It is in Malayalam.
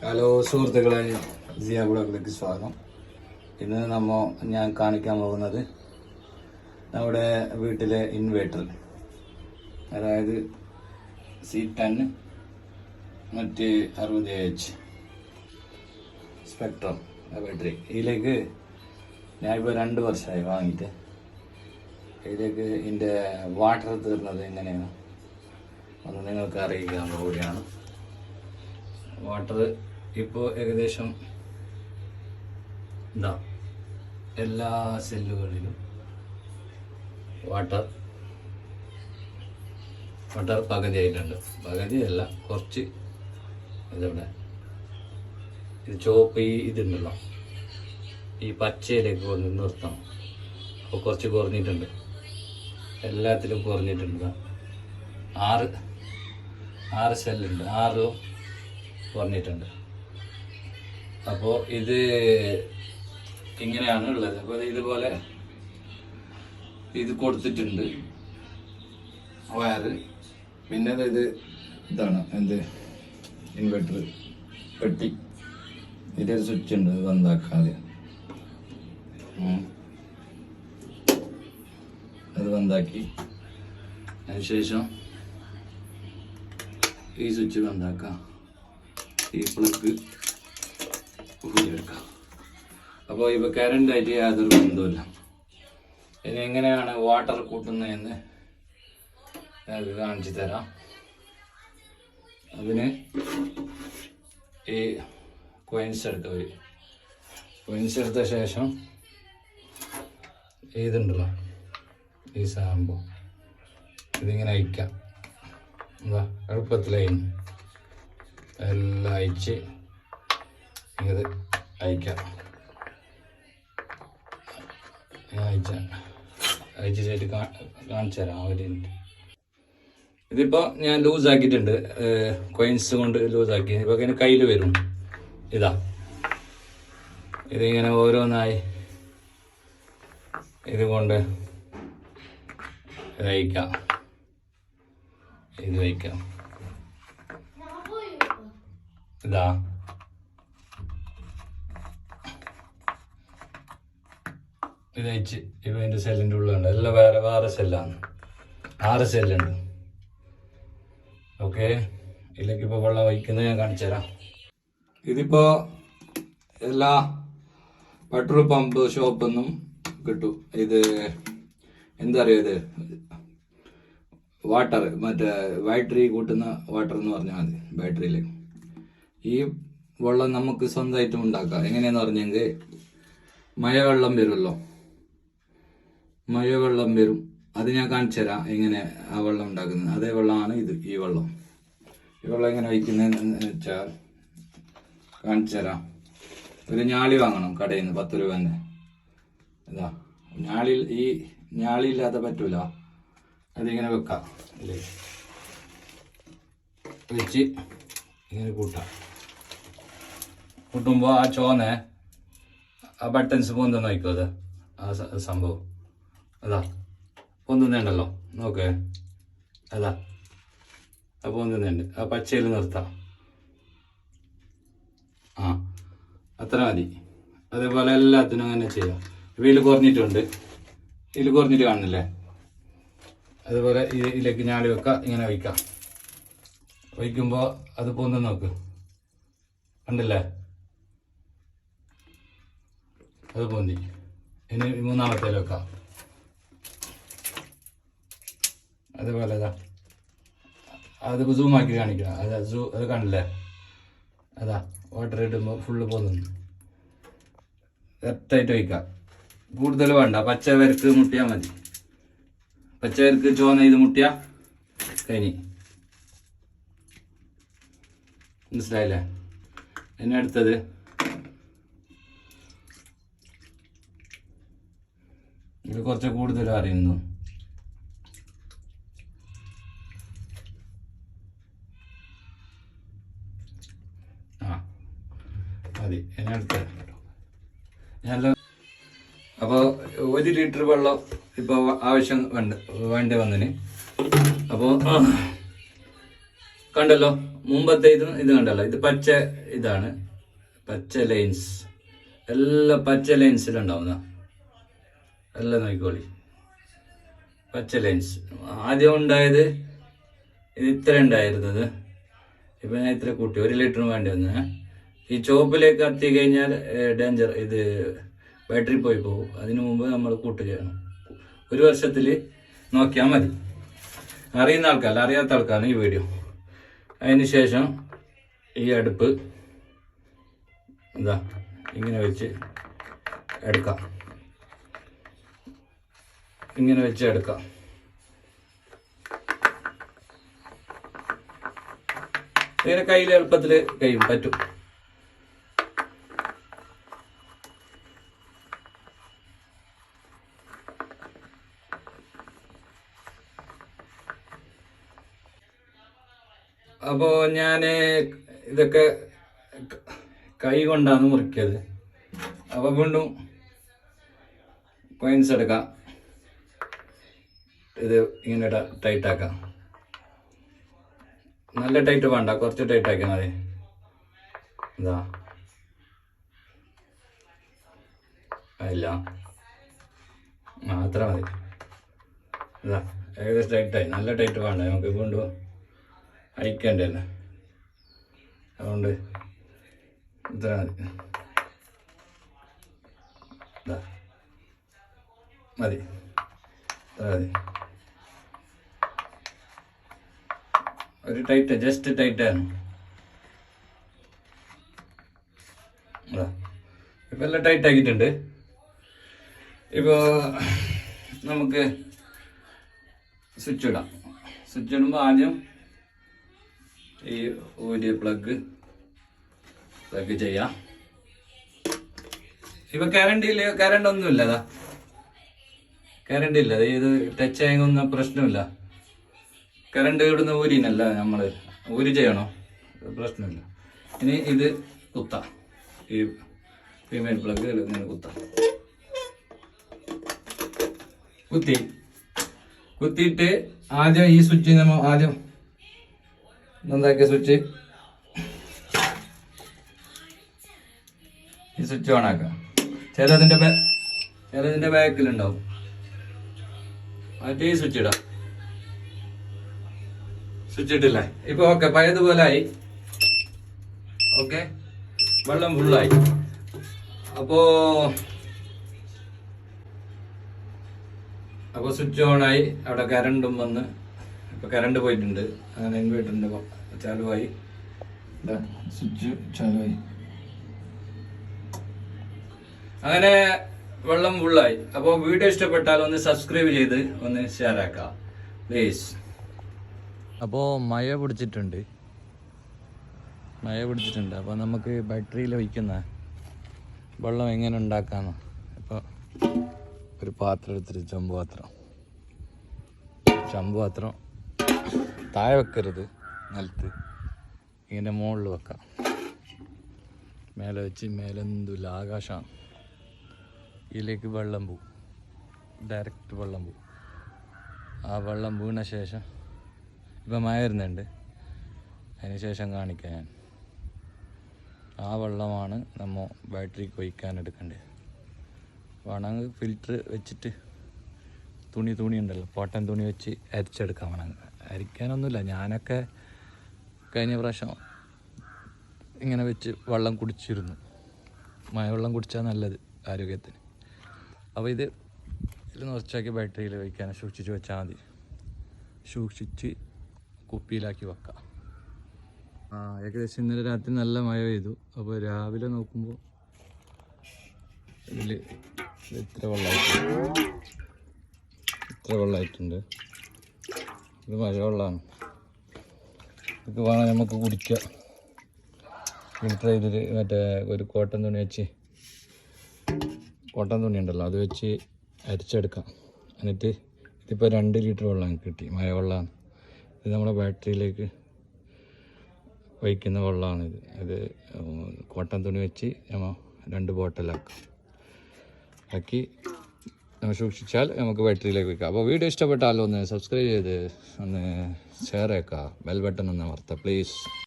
ഹലോ സുഹൃത്തുക്കളെ. ജിയ ബ്ലോഗിലേക്ക് സ്വാഗതം. ഇന്ന് നമ്മ ഞാൻ കാണിക്കാൻ പോകുന്നത് നമ്മുടെ വീട്ടിലെ ഇൻവേർട്ടർ അതായത് സി ടെൻ മറ്റ് അറുപത് എച്ച് സ്പെക്ട്രം ബാറ്ററി ഇതിലേക്ക് ഞാനിപ്പോൾ രണ്ട് വർഷമായി വാങ്ങിയിട്ട്. ഇതിലേക്ക് ഇതിന്റെ വാട്ടർ തീർന്നത് എങ്ങനെയാണ്? ഒന്ന് നിങ്ങൾക്ക് അറിയിക്കാൻ പോവുകയാണ്. വാട്ടർ ഇപ്പോൾ ഏകദേശം എന്താ എല്ലാ സെല്ലുകളിലും വാട്ടർ വാട്ടർ പകുതി ആയിട്ടുണ്ട്. പകുതിയല്ല കുറച്ച് ഇതവിടെ. ഇത് ചുവപ്പ് ഈ ഇതുണ്ടല്ലോ. ഈ പച്ചയിലേക്ക് കൊണ്ട് നിർത്തണം. അപ്പോൾ കുറച്ച് കുറഞ്ഞിട്ടുണ്ട്. എല്ലാത്തിലും കുറഞ്ഞിട്ടുണ്ട്. ആറ് ആറ് സെല്ലുണ്ട്. ആറ് കുറഞ്ഞിട്ടുണ്ട് അപ്പോൾ ഇത് ഇങ്ങനെയാണ് ഉള്ളത്. അപ്പോൾ ഇതുപോലെ ഇത് കൊടുത്തിട്ടുണ്ട്. വയറ്. പിന്നെ ഇത് ഇതാണ്. എന്ത്? ഇൻവെർട്ടർ. പെട്ടി. ഇതിന്റെ സ്വിച്ച് ഉണ്ട്. ബന്ധാക്കാതെ. അത് ബന്ധാക്കി അതിനുശേഷം ഈ സ്വിച്ച് ബന്ധാക്കാം ഈ പ്ലഗ് ഊരിയെടുക്കാം. അപ്പോൾ ഇപ്പോൾ കറണ്ടായിട്ട് യാതൊരു ബന്ധവുമില്ല. ഇനി എങ്ങനെയാണ് വാട്ടർ കൂട്ടുന്നതെന്ന് ഞങ്ങൾക്ക് കാണിച്ചു തരാം. അതിന് ഈ കൊയിൻസ് എടുത്ത ഒരു. കൊയിൻസ് എടുത്ത ശേഷം ഇതുണ്ടല്ലോ ഈ സാമ്പോ. ഇതിങ്ങനെ അയക്കാം. എന്താ എളുപ്പത്തിലായിരുന്നു എല്ലാം അയച്ച് ഇത് അയക്കാം അയച്ച അയച്ച അയച്ചിട്ട് കാണിച്ചു തരാം ഒരു മിനിറ്റ് ഇതിപ്പോൾ ഞാൻ ലൂസ് ആക്കിയിട്ടുണ്ട്. കോയിൻസ് കൊണ്ട് ലൂസ് ആക്കി. ഇപ്പോൾ ഇങ്ങനെ കയ്യിൽ വരും. ഇതാ. ഇതിങ്ങനെ ഓരോന്നായി. ഇത് കൊണ്ട് ഇത് അയക്കാം ഇത് വയ്ക്കാം ഇതാ ഇത് അയച്ച് ഇപ്പം എന്റെ സെല്ലിന്റെ എല്ലാം വേറെ വേറെ സെല്ലാണ് ആറ് സെല്ലുണ്ട് ഓക്കെ ഇതിലേക്ക് ഇപ്പോൾ വെള്ളം വഹിക്കുന്നത് ഞാൻ കാണിച്ചു തരാം. ഇതിപ്പോൾ എല്ലാ പെട്രോൾ പമ്പ് ഷോപ്പൊന്നും കിട്ടും. ഇത് എന്താ പറയുക ഇത്? വാട്ടർ മറ്റേ ബാറ്ററി കൂട്ടുന്ന വാട്ടർ എന്ന് പറഞ്ഞാൽ മതി ബാറ്ററിയിൽ ഈ വെള്ളം നമുക്ക് സ്വന്തമായിട്ടും ഉണ്ടാക്കാം. എങ്ങനെയാന്ന് പറഞ്ഞെങ്കിൽ മഴവെള്ളം വരുമല്ലോ. മഴവെള്ളം വരും. അത് ഞാൻ കാണിച്ചു തരാം എങ്ങനെ ആ വെള്ളം ഉണ്ടാക്കുന്നത്. അതേ വെള്ളമാണ് ഇത് ഈ വെള്ളം. ഈ വെള്ളം എങ്ങനെ വയ്ക്കുന്നതെന്ന് വെച്ചാൽ കാണിച്ചു തരാം. ഒരു ഞാളി വാങ്ങണം കടയിൽ നിന്ന് പത്ത് രൂപേന്റെ. ഇതാ ഞാളിൽ ഈ ഞാളി ഇല്ലാതെ പറ്റൂല. അതിങ്ങനെ വെക്കാം. അല്ലേ? വെച്ച് ഇങ്ങനെ കൂട്ടാം. കൂട്ടുമ്പോൾ ആ ചോന ആ ബട്ടൺസ് പൊന്തുന്ന വയ്ക്കും അത് ആ സംഭവം. അതാ പൊന്തുന്നുണ്ടല്ലോ നോക്കേ. അതാ ആ പൊന്തുന്നുണ്ട് ആ പച്ചയിൽ നിർത്താം. ആ അത്ര മതി. അതേപോലെ എല്ലാത്തിനും അങ്ങനെ ചെയ്യാം. ഇതിൽ കുറഞ്ഞിട്ടുണ്ട്. ഇതിൽ കുറഞ്ഞിട്ട് കാണില്ലേ അതുപോലെ ഇതിലേക്ക് ഞാളി വെക്കാം ഇങ്ങനെ വയ്ക്കാം. വയ്ക്കുമ്പോൾ അത് പൊന്ന് നോക്ക്. കണ്ടില്ലേ? അത് പൊന്തി. ഇനി മൂന്നാമത്തെ വെക്കാം അതുപോലെ അതാ അത് സൂമാക്കി കാണിക്കണം. അത് സൂ അത് കണ്ടില്ലേ? അതാ വാട്ടർ ഇടുമ്പോൾ ഫുള്ള് പോകുന്നു കറക്റ്റായിട്ട് വയ്ക്കാം കൂടുതൽ വേണ്ട. പച്ചവരക്ക് മുട്ടിയാൽ മതി. പച്ചവരക്ക് ചുവന്ന ഇത് മുട്ടിയാ കഴിഞ്ഞി. മനസ്സിലായില്ലേ? എന്നെ അടുത്തത് ഇത് കുറച്ച് കൂടുതൽ അറിയുന്നു. ആ അപ്പോൾ ഒരു ലിറ്റർ വെള്ളം ഇപ്പോൾ ആവശ്യം വേണ്ട വേണ്ടി വന്നിന്. അപ്പോൾ കണ്ടല്ലോ? മുമ്പത്തെ ഇത് ഇത് കണ്ടല്ലോ? ഇത് പച്ച ഇതാണ്. പച്ച ലൈൻസ് എല്ലാ പച്ച ലൈൻസിലുണ്ടാവുന്ന എല്ലാം നോക്കിക്കോളി. പച്ച ലൈൻസ് ആദ്യം ഉണ്ടായത് ഇത് ഇത്ര ഉണ്ടായിരുന്നത് ഇപ്പം ഞാൻ ഇത്ര കൂട്ടി. ഒരു ലിറ്ററിന് വേണ്ടി വന്നു ഈ ചോപ്പിലേക്ക് എത്തി കഴിഞ്ഞാൽ ഡേഞ്ചർ ഇത് ബാറ്ററി പോയി പോകും. അതിനു മുമ്പ് നമ്മൾ കൂട്ട് ചെയ്യണം. ഒരു വർഷത്തിൽ നോക്കിയാൽ മതി. അറിയുന്ന ആൾക്കാർ അറിയാത്ത ആൾക്കാരാണ് ഈ വീഡിയോ അതിന് ശേഷം ഈ അടുപ്പ് എന്താ ഇങ്ങനെ വെച്ച് എടുക്കാം. ഇങ്ങനെ വെച്ച് എടുക്കാം ഇങ്ങനെ കയ്യിൽ എളുപ്പത്തിൽ കഴിയും പറ്റും. അപ്പോൾ ഞാൻ ഇതൊക്കെ കൈ കൊണ്ടാണ് മുറിക്കിയത് അപ്പോൾ വീണ്ടും കോയിൻസ് എടുക്കാം. ഇത് ഇങ്ങനെ ടൈറ്റ് ആക്കാം നല്ല ടൈറ്റ് വേണ്ട കുറച്ച് ടൈറ്റ് മതി. ഇതാ. ഇല്ല ആ അത്ര മതി. ഇതാ ഏകദേശം ടൈറ്റായി. നല്ല ടൈറ്റ് വേണ്ട നമുക്ക് വീണ്ടും അയക്കേണ്ടേ അതുകൊണ്ട് ഇത്ര മതി. മതി. ഇത്ര മതി. ഒരു ടൈറ്റ് ജസ്റ്റ് ടൈറ്റാണ് ഇപ്പം എല്ലാം ടൈറ്റ് ആക്കിയിട്ടുണ്ട്. ഇപ്പോൾ നമുക്ക് സ്വിച്ച് ഇടാം. സ്വിച്ച് ഇടുമ്പോൾ ആദ്യം ഈ ഊരിയ പ്ലഗ് പ്ലഗ് ചെയ്യാം. ഇപ്പൊ കറണ്ട് ഇല്ല കറണ്ട് ഒന്നുമില്ല അതാ കറണ്ട് ഇല്ല ഇത് ടച്ച് ആയെങ്കിൽ പ്രശ്നമില്ല. കറണ്ട് ഇവിടുന്ന് ഊരിനല്ല നമ്മൾ. ഊരി ചെയ്യണോ? പ്രശ്നമില്ല. ഇനി ഇത് കുത്താം. ഈ ഫീമെയിൽ പ്ലഗ് ഇങ്ങനെ കുത്താം. കുത്തി. കുത്തിയിട്ട് ആദ്യം ഈ സ്വിച്ച് നമ്മ ആദ്യം എന്താക്കിയ സ്വിച്ച് ഈ സ്വിച്ച് ഓൺ ആക്കാം. ചിലതിന്റെ ചിലതിന്റെ ബാക്കിലുണ്ടാവും മറ്റേ ഈ സ്വിച്ച് ഇടാം. സ്വിച്ച് ഇട്ടില്ലേ ഇപ്പൊ ഓക്കെ പഴയതുപോലെ ആയി ഓക്കെ വെള്ളം ഫുള്ളായി. അപ്പോ അപ്പോൾ സ്വിച്ച് ഓൺ ആയി അവിടെ കരണ്ടും വന്ന് ഇപ്പൊ കരണ്ട് പോയിട്ടുണ്ട്. അങ്ങനെ ഇൻവേർട്ടറിന്റെ ചാലുവായി. സ്വിച്ച് ചാലുവായി. അങ്ങനെ വെള്ളം ഫുള്ളായി. അപ്പോൾ വീഡിയോ ഇഷ്ടപ്പെട്ടാൽ ഒന്ന് സബ്സ്ക്രൈബ് ചെയ്ത് ഒന്ന് ഷെയർ ആക്കാം. പ്ലീസ് അപ്പോൾ മഴ പിടിച്ചിട്ടുണ്ട്. മഴ പിടിച്ചിട്ടുണ്ട്. അപ്പോൾ നമുക്ക് ബാറ്ററിയിൽ ഒഴിക്കുന്ന വെള്ളം എങ്ങനെ ഉണ്ടാക്കാമെന്ന് അപ്പോൾ ഒരു പാത്രം എടുത്തിട്ട് ചെമ്പ് പാത്രം. ചെമ്പ് പാത്രം താഴെ വെക്കരുത്. നിലത്ത്. ഇങ്ങനെ മുകളിൽ വെക്കാം. മേലെ വെച്ച് മേലെന്തുമില്ല ആകാശമാണ്. ഇതിലേക്ക് വെള്ളം പോവും. ഡയറക്റ്റ് വെള്ളം പോവും. ആ വെള്ളം വീണ ശേഷം ഇപ്പം മഴ വരുന്നുണ്ട്. അതിനുശേഷം കാണിക്കാം ഞാൻ. ആ വെള്ളമാണ് നമ്മൾ ബാറ്ററി കൊയ്ക്കാൻ എടുക്കേണ്ടത് വേണമെങ്കിൽ ഫിൽറ്റർ വെച്ചിട്ട് തുണി തുണി ഉണ്ടല്ലോ കോട്ടൻ തുണി വെച്ച് അരിച്ചെടുക്കാം വേണമെങ്കിൽ അരിക്കാനൊന്നുമില്ല ഞാനൊക്കെ കഴിഞ്ഞ പ്രാവശ്യം ഇങ്ങനെ വെച്ച് വെള്ളം കുടിച്ചിരുന്നു. മഴവെള്ളം കുടിച്ചാൽ നല്ലത് ആരോഗ്യത്തിന്. അപ്പോൾ ഇത് ഇതിൽ നിറച്ചാക്കി ബാറ്ററിയിൽ വയ്ക്കാൻ സൂക്ഷിച്ച് വെച്ചാൽ മതി. സൂക്ഷിച്ച് കുപ്പിയിലാക്കി വെക്കാം. ആ ഏകദേശം ഇന്നലെ രാത്രി നല്ല മഴ പെയ്തു. അപ്പോൾ രാവിലെ നോക്കുമ്പോൾ ഇതിൽ ഇത്ര വെള്ളമായിട്ടുണ്ട് ഇത്ര വെള്ളമായിട്ടുണ്ട് ഇത് മഴ വെള്ളമാണ് ഇത് വേണം നമുക്ക് കുടിക്കാം. ഫിൽറ്റർ ചെയ്തിട്ട് മറ്റേ ഒരു കോട്ടൺ തുണി വെച്ച് കോട്ടൺ തുണി ഉണ്ടല്ലോ അത് വെച്ച് അരിച്ചെടുക്കാം. എന്നിട്ട് ഇതിപ്പോൾ രണ്ട് ലിറ്റർ വെള്ളം കിട്ടി. മഴ വെള്ളമാണ് ഇത് നമ്മുടെ ബാറ്ററിയിലേക്ക് വഹിക്കുന്ന വെള്ളമാണിത്. ഇത് കോട്ടൻ തുണി വെച്ച് നമ്മൾ രണ്ട് ബോട്ടിലാക്കാം. ആക്കി നമ്മൾ സൂക്ഷിച്ചാൽ നമുക്ക് ബാറ്ററിയിലേക്ക് വയ്ക്കാം. അപ്പോൾ വീഡിയോ ഇഷ്ടപ്പെട്ടാലോ ഒന്ന് സബ്സ്ക്രൈബ് ചെയ്ത് ഒന്ന് ഷെയർ ആക്കുക. ബെൽ ബട്ടൺ ഒന്ന് അമർത്താം പ്ലീസ്